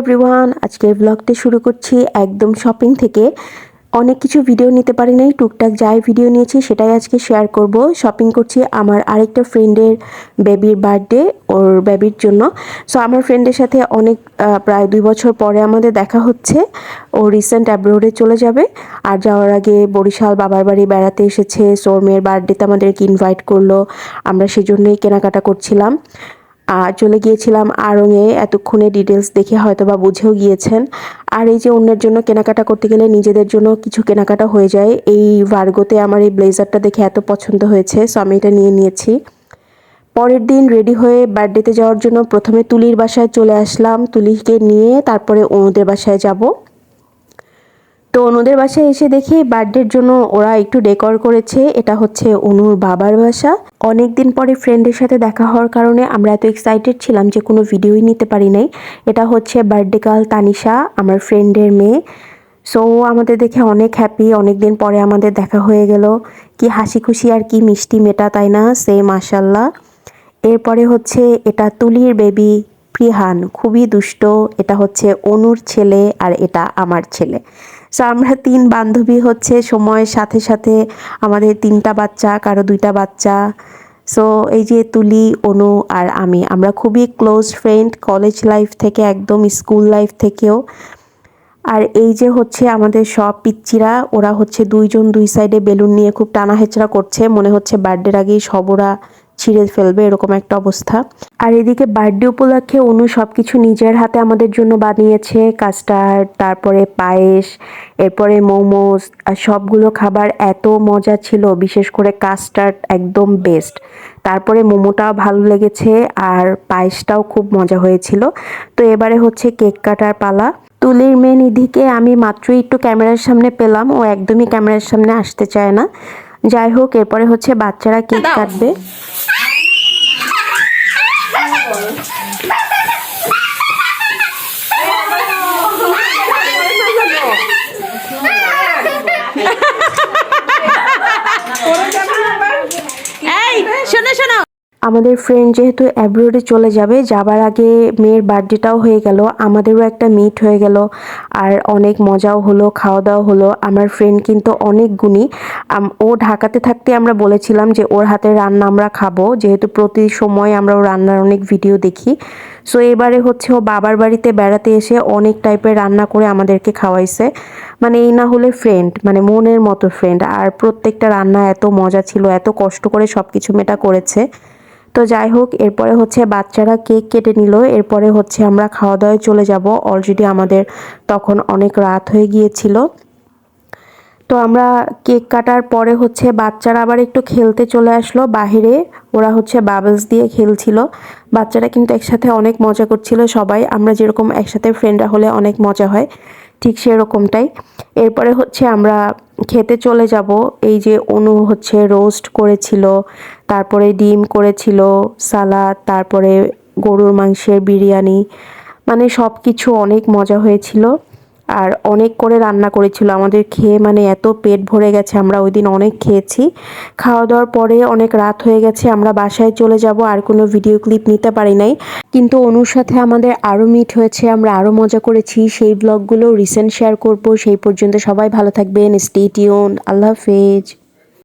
Everyone আজকের ব্লগটি শুরু করছি একদম শপিং থেকে। অনেক কিছু ভিডিও নিতে পারি নাই, টুকটাক যাই ভিডিও নিয়েছি সেটাই আজকে শেয়ার করব। শপিং করছি আমার আরেকটা ফ্রেন্ডের বেবির বার্থডে ওর বেবির জন্য। সো আমার ফ্রেন্ডের সাথে অনেক প্রায় দুই বছর পরে আমাদের দেখা হচ্ছে। ও রিসেন্ট অ্যাব্রোডে চলে যাবে। আর যাওয়ার আগে বরিশাল বাবার বাড়ি বেড়াতে এসেছে। সো ওর মেয়ের বার্থডেতে আমাদেরকে ইনভাইট করল। আমরা সেজন্যই কেনাকাটা করছিলাম। আর চলে গিয়েছিলাম আড়ংয়ে এতক্ষণে ডিটেলস দেখে হয়তো বা বুঝেও গিয়েছেন। আর এই যে অন্যের জন্য কেনাকাটা করতে গেলে নিজেদের জন্য কিছু কেনাকাটা হয়ে যায়। এই ভার্গোতে আমার এই ব্লেজারটা দেখে এত পছন্দ হয়েছে সো আমি এটা নিয়ে নিয়েছি। পরের দিন রেডি হয়ে বার্থডেতে যাওয়ার জন্য প্রথমে তুলির বাসায় চলে আসলাম। তুলিকে নিয়ে তারপরে অনুদের বাসায় যাব। তো অনুদের বাসায় এসে দেখি বার্থডের জন্য ওরা একটু ডেকর করেছে। এটা হচ্ছে অনুর বাবার বাসা। অনেক দিন পরে ফ্রেন্ডের সাথে দেখা হওয়ার কারণে আমরা এত এক্সাইটেড ছিলাম যে কোনো ভিডিওই নিতে পারি নাই। এটা হচ্ছে বার্থডে গার্ল তানিশা, আমার ফ্রেন্ডের মেয়ে। সো আমাদের দেখে অনেক হ্যাপি অনেক দিন পরে আমাদের দেখা হয়ে গেল। কি হাসি খুশি আর কি মিষ্টি মেটা, তাই না? সে মাসাল্লাহ এরপরে হচ্ছে এটা তুলির বেবি প্রিহান। খুবই দুষ্ট। এটা হচ্ছে অনুর ছেলে আর এটা আমার ছেলে। সো আমরা তিন বান্ধবী হচ্ছে, সময়ের সাথে সাথে আমাদের তিনটা বাচ্চা, কারও দুইটা বাচ্চা। সো এই যে তুলি, অনু আর আমি, আমরা খুবই ক্লোজ ফ্রেন্ড কলেজ লাইফ থেকে একদম স্কুল লাইফ থেকেও। আর এই যে হচ্ছে আমাদের সব পিচ্চিরা, ওরা হচ্ছে দুইজন দুই সাইডে বেলুন নিয়ে খুব টানা হেচড়া করছে। মনে হচ্ছে বার্থডের আগেই সব ওরা ছিঁড়ে ফেলবে, এরকম একটা অবস্থা। আর এদিকে বার্থডে উপলক্ষে অনু সব কিছু নিজের হাতে আমাদের জন্য বানিয়েছে। কাস্টার্ড, তারপরে পায়েস, এরপরে মোমোস, আর সবগুলো খাবার এত মজা ছিল, বিশেষ করে কাস্টার্ড একদম বেস্ট তারপরে মোমোটাও ভালো লেগেছে, আর পায়েসটাও খুব মজা হয়েছিল। তো এবারে হচ্ছে কেক কাটার পালা। তুলির মেয়ে নিধিকে আমি মাত্রই একটু ক্যামেরার সামনে পেলাম, ও একদমই ক্যামেরার সামনে আসতে চায় না। যাই হোক এরপরে হচ্ছে বাচ্চারা কেক কাটবে। আমাদের ফ্রেন্ড যেহেতু অ্যাব্রোডে চলে যাবে, যাবার আগে মেয়ের বার্থডেটাও হয়ে গেল, আমাদেরও একটা মিট হয়ে গেল, আর অনেক মজাও হলো খাওয়া দাওয়া হলো। আমার ফ্রেন্ড কিন্তু অনেক গুণী। ও ঢাকাতে থাকতে আমরা বলেছিলাম যে ওর হাতে রান্না আমরা খাব, যেহেতু প্রতি সময় আমরা ও রান্নার অনেক ভিডিও দেখি। সো এবারে হচ্ছে ও বাবার বাড়িতে বেড়াতে এসে অনেক টাইপের রান্না করে আমাদেরকে খাওয়াইছে। মানে এই না হলে ফ্রেন্ড মানে মনের মতো ফ্রেন্ড আর প্রত্যেকটা রান্না এত মজা ছিল, এত কষ্ট করে সব কিছু মেটা করেছে। তো যাই হোক, এরপরে হচ্ছে বাচ্চারা কেক কেটে নিল। এরপরে হচ্ছে আমরা খাওয়া দাওয়ায় চলে যাব। অলরেডি আমাদের তখন অনেক রাত হয়ে গিয়েছিল। তো আমরা কেক কাটার পরে হচ্ছে বাচ্চারা আবার একটু খেলতে চলে আসলো বাহিরে। ওরা হচ্ছে বাবলস দিয়ে খেলছিল। বাচ্চারা কিন্তু একসাথে অনেক মজা করছিল সবাই। আমরা যেরকম একসাথে ফ্রেন্ডরা হলে অনেক মজা হয়। ঠিক সেরকমটাই। এরপরে হচ্ছে আমরা খেতে চলে যাব। এই যে অনু হচ্ছে রোস্ট করেছিল, তারপরে ডিম করেছিল, সালাদ, তারপরে গরুর মাংসের বিরিয়ানি মানে সব কিছু অনেক মজা হয়েছিল। আর অনেক করে রান্না করেছিল। আমাদের খেয়ে মানে এত পেট ভরে গেছে, আমরা ওই দিন অনেক খেয়েছি। খাওয়া দাওয়ার পরে অনেক রাত হয়ে গেছে, আমরা বাসায় চলে যাব, আর কোনো ভিডিও ক্লিপ নিতে পারি নাই। কিন্তু অনুর সাথে আমাদের আরও মিট হয়েছে, আমরা আরও মজা করেছি। সেই ব্লগগুলো রিসেন্ট শেয়ার করব। সেই পর্যন্ত সবাই ভালো থাকবেন স্টে টিউন আল্লাহ হাফেজ।